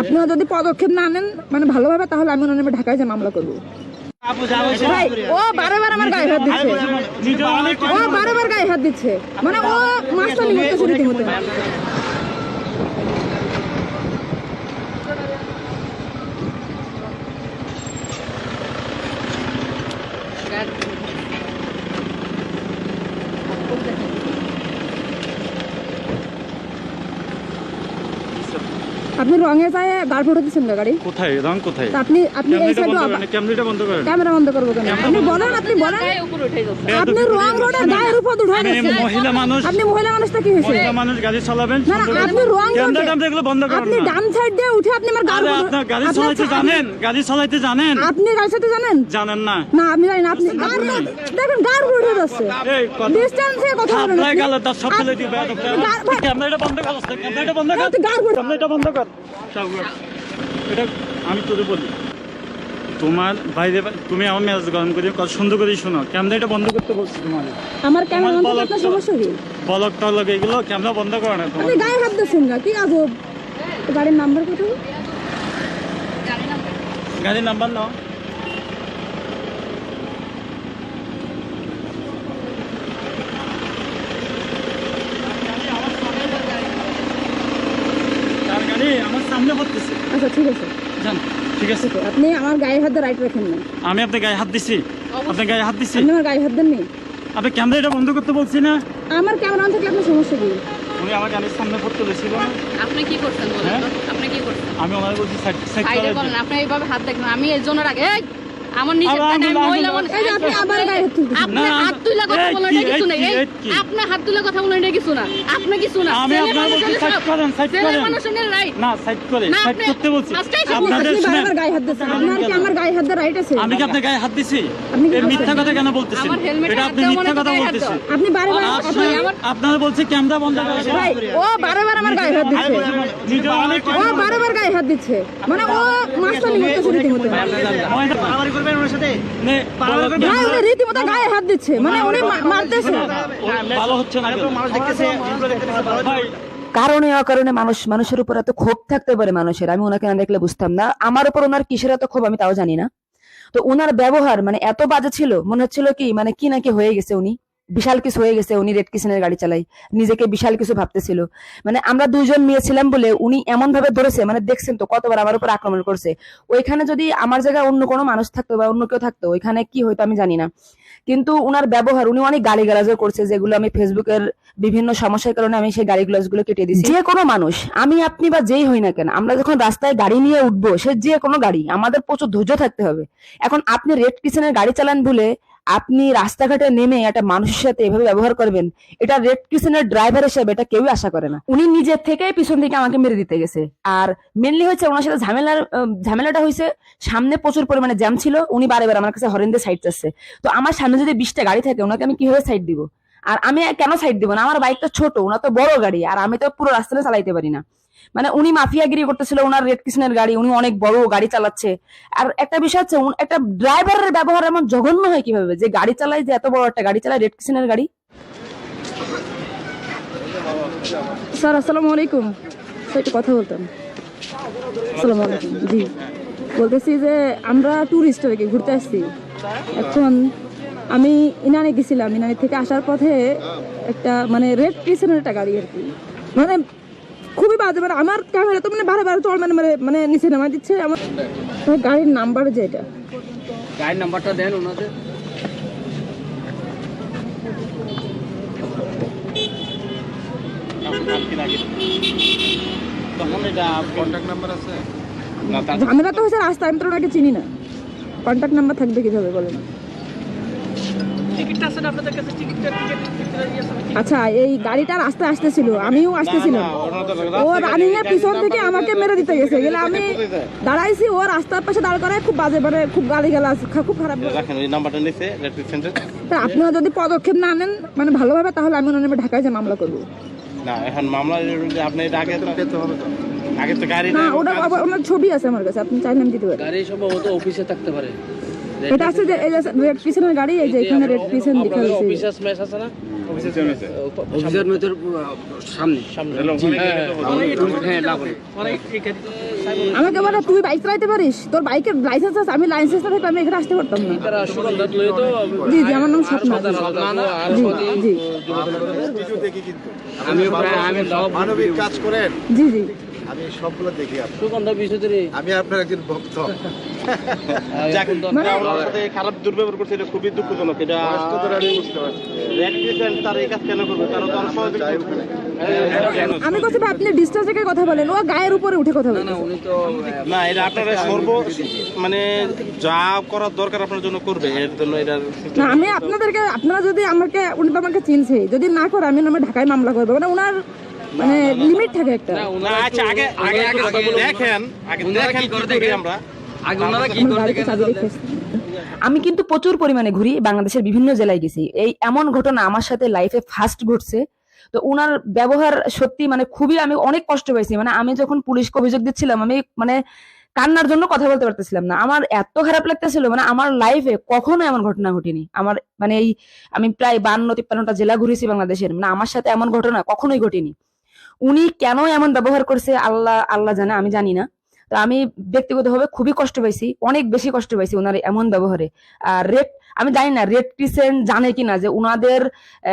আপনারা যদি পদক্ষেপ না নেন মানে ভালোভাবে তাহলে আমি ওনার ঢাকায় যে মামলা করব। ভাই ও বারবার আমার গায়ে হাত দিচ্ছে। ও বারবার গায়ে হাত দিচ্ছে। মানে ও মাস্টার আপনি রঙে যায় গাড় ফটো দিচ্ছেন না গাড়ি? কোথায়? রং কোথায়? আপনি আপনি এই সাইডে ক্যামেরাটা বন্ধ করেন। ক্যামেরা বন্ধ করব কেন? আপনি বলেন আপনি বলেন। আপনি রং রোডে গায়ের উপর উঠে আমি গেছেন মহিলা মানুষ। আপনি মহিলা মানুষটা কি হয়েছে? মহিলা মানুষ গাড়ি চালাবেন না না আপনি রং ক্যামেরা রোডে ট্যামেরা এগুলো বন্ধ করেন আপনি ডান সাইড দিয়ে উঠে আপনি আমার গাড়ি আরে আপনার গাড়ি চালাইতে জানেন? গাড়ি চালাইতে জানেন? আপনি গাড়ি সাথে জানেন? জানেন না। না আপনি জানেন আপনি গাড় দেখেন গাড় উঠে যাচ্ছে। এই কথা ডিস্টেন্সে কথা বলেন। আপনি। গেল তার সব ফেলে দিবে গা- ভাই- ক্যামেরাটা বন্ধ কর ক্যামেরাটা বন্ধ কর। তুই গাড় উঠে- ক্যামেরাটা বন্ধ কর সব কর। এটা আমি তোদের বলি। তোমার বাইরে তুমি আমার মেজাজ গরম করে কত সুন্দর করে শোনো। ক্যামেরাটা বন্ধ করতে বলছি তোমার আমার ক্যামেরা বন্ধ বলক আপনার সমস্যা কি বলক টলক এগুলো ক্যামেরা বন্ধ করো না তোমার? গায়ে হাত দিচ্ছেন না কি আজব গাড়ির নাম্বার কত গাড়ির নাম্বার নাও তার গাড়ি আমার সামনে পড়তেছে আচ্ছা ঠিক আছে জান ঠিক আছে? আপনি আমার গায়ে হাত রাইট রাখেন না। আমি আপনার গায়ে হাত দিছি। আপনার গায়ে হাত দিছি? আমার গায়ে হাত দেননি আপনি ক্যামেরাটা বন্ধ করতে বলছি না। আমার ক্যামেরা অন থাকলে আপনার সমস্যা কি? উনি আমার গানের সামনে পড়তে লেছিল আপনি কি করছেন বলেন হ্যাঁ? আপনি কি করছেন? আমি ওনার বলছি সাইড সাইড করেন আপনি এইভাবে হাত দেখবেন আমি এর জন্য রাখি এই, আমার আমি মহিলা এই যে আপনি আবার গায়ে হাত আপনি হাত তুলে কথা বলেন এটা কিছু এই আপনি হাত তুলে কথা বলেন এটা কিছু না। আপনি কিছু না। আমি আপনার বলছি সাইড করেন সাইড করেন। মানুষের রাইট না সাইড করে সাইড করতে বলছি। আপনাদের আপনি শুনেন বারবার গায়ে হাত দিচ্ছেন আপনার কি আমার গায়ে হাত দিয়ে রাইট আছে? আমি কি আপনার গায়ে হাত দিছি? এই মিথ্যা কথা কেন বলতেছেন? এটা আপনি মিথ্যা মানে কথা বলতেছেন। আপনি বারবার আপনি আপনারা বলছে ক্যামেরা বন্ধ করে ভাই ও বারবার আমার গায়ে হাত দিচ্ছে। ও বারবার গায়ে হাত দিচ্ছে। মানে ও করতেছে রীতিমতো করবেন ওর সাথে না উনি রীতিমতো গায়ে হাত দিচ্ছে মানে উনি মারতেছে ভালো হচ্ছে না মানুষ দেখতেছে ভাই কারণে অকারণে মানুষ মানুষের উপর এত ক্ষোভ থাকতে পারে মানুষের আমি ওনাকে না দেখলে বুঝতাম না আমার উপর ওনার কিসের এত ক্ষোভ আমি তাও জানি না তো ওনার ব্যবহার মানে এত বাজে ছিল মনে হচ্ছিল কি মানে কি নাকি হয়ে গেছে উনি বিশাল কিছু হয়ে গেছে, উনি রেড কিসেনের গাড়ি চালাই। নিজেকে বিশাল কিছু ভাবতেছিল। মানে আমরা দুইজন মেয়ে ছিলাম বলে উনি এমন ভাবে ধরেছে মানে দেখছেন তো কতবার আমার উপর আক্রমণ করছে। ওইখানে যদি আমার জায়গায় অন্য কোনো মানুষ থাকতো বা অন্য কেউ থাকতো, ওইখানে কি হয়তো আমি জানি না। কিন্তু উনার ব্যবহার, উনি অনেক গালি গালাজও করছে, যেগুলো আমি ফেসবুকের বিভিন্ন সমস্যার কারণে আমি সেই গাড়ি গুলো কেটে দিচ্ছি যে কোনো মানুষ, আমি, আপনি বা যেই হই না কেন, আমরা যখন রাস্তায় গাড়ি নিয়ে উঠবো, সে যে কোনো গাড়ি, আমাদের প্রচুর ধৈর্য থাকতে হবে। এখন আপনি রেড কিচেনের গাড়ি চালান বলে আপনি রাস্তাঘাটে নেমে একটা মানুষের সাথে এভাবে ব্যবহার করবেন, এটা রেড কিচেনের ড্রাইভার হিসেবে এটা কেউই আশা করে না। উনি নিজের থেকে পিছন থেকে আমাকে মেরে দিতে গেছে। আর মেনলি হচ্ছে ওনার সাথে ঝামেলার ঝামেলাটা হয়েছে, সামনে প্রচুর পরিমাণে জ্যাম ছিল, উনি বারে বারে আমার কাছে হরেন দিয়ে সাইড চাচ্ছে। তো আমার সামনে যদি বিশটা গাড়ি থাকে, ওনাকে আমি কীভাবে সাইড দিব? আর আমি কেন সাইড দিব না? আমার বাইকটা ছোট, ওনার তো বড় গাড়ি, আর আমি তো পুরো রাস্তাটা চালাইতে পারি না। মানে উনি মাফিয়াগিরি করতেছিল ওনার রেড কৃষ্ণের গাড়ি, উনি অনেক বড় গাড়ি চালাচ্ছে। আর একটা বিষয় হচ্ছে একটা ড্রাইভারের ব্যবহার এমন জঘন্য হয় কীভাবে? যে গাড়ি চালায় যে এত বড় একটা গাড়ি চালায় রেড কিসনের গাড়ি? স্যার, আসসালামু আলাইকুম। একটু কথা বলতাম। আসসালামু আলাইকুম। জি। বলতেছি যে, আমরা ট্যুরিস্ট কি ঘুরতে আসছি। এখন আমি ইনানে গেছিলাম। ইনানি থেকে আসার পথে একটা মানে রেড ক্রিসেনের একটা গাড়ি আর কি। মানে খুবই বাজে মানে আমার ক্যামেরা তো মানে বারে বারে চল মানে মানে মানে নিচে নামা দিচ্ছে। আমার গাড়ির নাম্বার যেটা গাড়ির নাম্বারটা দেন ওনাদের। এটা ঝামেলা তো হয়েছে রাস্তা আমি তো ওনাকে চিনি না। কন্ট্যাক্ট নাম্বার থাকবে কীভাবে বলেন। টিকিটটা আছে আপনাদের কাছে টিকিটটা টিকিট আচ্ছা এই গাড়িটা রাস্তায় আসতেছিল আমিও আসতেছিলাম ও রানিং এর পিছন থেকে আমাকে মেরে দিতে গেছে। গেলে আমি দাঁড়াইছি ও রাস্তার পাশে দাঁড় করায় খুব বাজে মানে খুব গালি গালা খুব খারাপ রাখেন ওই নাম্বারটা নিচে রেড সেন্টার তা আপনারা যদি পদক্ষেপ না নেন মানে ভালোভাবে তাহলে আমি ওনার ঢাকায় যে মামলা করব। না এখন মামলা আপনি এটা আগে পেতে হবে তো। আগে তো গাড়ি না ওটা ওনার ছবি আছে আমার কাছে আপনি চাইলে আমি দিতে পারি। গাড়ি সম্ভবত অফিসে থাকতে পারে। এটা আছে যে রেড পিছনের গাড়ি এই যে এখানে রেড পিছন আছে অফিসার স্ম্যাশ আছে না অফিসের সামনে। সামনে। হ্যাঁ আমাকে বলে তুই বাইক চালাইতে পারিস? তোর বাইকের লাইসেন্স আছে আমি লাইসেন্স না থাকলে আমি এখানে আসতে পারতাম না। জি জি আমার নাম স্বপ্না। জি জি। প্রায় আমি মানবিক কাজ করেন। জি জি। আমি সবগুলো দেখি আমি আপনার একজন ভক্ত। মানে- ওনার সাথে খারাপ দুর্ব্যবহার করছে এটা খুবই দুঃখজনক। এটা আমি তার এই কাজ কেন করবে? তারা বলছি আপনি ডিস্টেন্স থেকে কথা বলেন ও গায়ের উপরে উঠে কথা বলেন না এটা আপনারা সর্ব মানে যা করার দরকার আপনার জন্য করবে এর জন্য এটা না আমি আপনাদেরকে আপনারা যদি আমাকে উনি তো আমাকে চিনছে যদি না করে আমি নামে ঢাকায় মামলা করব। মানে ওনার মানে লিমিট থাকে একটা। না আচ্ছা আগে আগে। দেখেন আগে দেখেন কি করে আমরা। আগে ওনারা কি করে এসেছি। আমি কিন্তু প্রচুর পরিমাণে ঘুরি বাংলাদেশের বিভিন্ন জেলায় গেছি। এই এমন ঘটনা আমার সাথে লাইফে ফার্স্ট ঘটছে। তো উনার ব্যবহার সত্যি মানে খুবই আমি অনেক কষ্ট পেয়েছি মানে আমি যখন পুলিশকে অভিযোগ দিচ্ছিলাম আমি মানে কান্নার জন্য কথা বলতে পারতেছিলাম না। আমার এত খারাপ লাগতেছিল মানে আমার লাইফে কখনো এমন ঘটনা ঘটেনি। আমার মানে এই আমি প্রায় বান্ন তিপ্পান্নটা জেলা ঘুরেছি বাংলাদেশের। মানে আমার সাথে এমন ঘটনা কখনোই ঘটেনি। উনি কেন এমন ব্যবহার করছে আল্লাহ আল্লাহ জানে, আমি জানি না। তো আমি ব্যক্তিগতভাবে খুবই কষ্ট পাইছি, অনেক বেশি কষ্ট পাইছি ওনার এমন ব্যবহারে। আর রেড আমি জানি না রেড ক্রিসেন্ট জানে কিনা যে উনাদের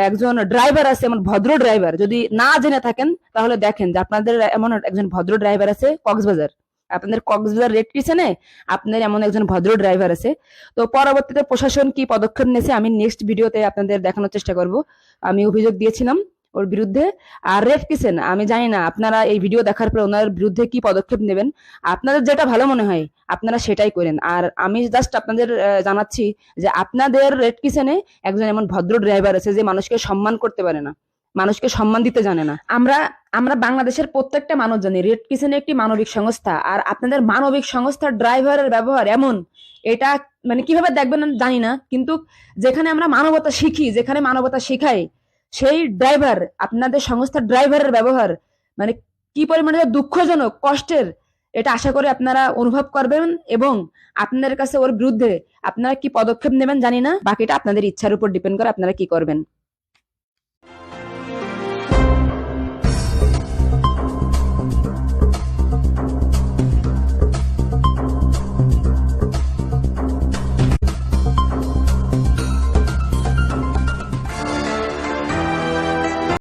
একজন ড্রাইভার আছে, এমন ভদ্র ড্রাইভার যদি না জেনে থাকেন, তাহলে দেখেন যে আপনাদের এমন একজন ভদ্র ড্রাইভার আছে কক্সবাজার। আপনাদের কক্সবাজার রেড ক্রিসেনে আপনাদের এমন একজন ভদ্র ড্রাইভার আছে। তো পরবর্তীতে প্রশাসন কি পদক্ষেপ নিয়েছে, আমি নেক্সট ভিডিওতে আপনাদের দেখানোর চেষ্টা করব। আমি অভিযোগ দিয়েছিলাম ওর বিরুদ্ধে। আর রেড কিসেন আমি জানি না আপনারা এই ভিডিও দেখার পর ওনার বিরুদ্ধে কি পদক্ষেপ নেবেন। আপনাদের যেটা ভালো মনে হয়, আপনারা সেটাই করেন। আর আমি জাস্ট আপনাদের জানাচ্ছি যে আপনাদের রেড কিসেনে একজন এমন ভদ্র ড্রাইভার আছে যে মানুষকে সম্মান করতে পারে না, মানুষকে সম্মান দিতে জানে না। আমরা আমরা বাংলাদেশের প্রত্যেকটা মানুষ জানি রেড কিচেনে একটি মানবিক সংস্থা, আর আপনাদের মানবিক সংস্থার ড্রাইভারের ব্যবহার এমন, এটা মানে কীভাবে দেখবেন জানি না, কিন্তু যেখানে আমরা মানবতা শিখি, যেখানে মানবতা শিখাই সেই ড্রাইভার আপনাদের সংস্থার ড্রাইভারের ব্যবহার মানে কি পরিমাণে দুঃখজনক, কষ্টের, এটা আশা করে আপনারা অনুভব করবেন এবং আপনাদের কাছে ওর বিরুদ্ধে আপনারা কি পদক্ষেপ নেবেন জানি না, বাকিটা আপনাদের ইচ্ছার উপর ডিপেন্ড করে আপনারা কি করবেন।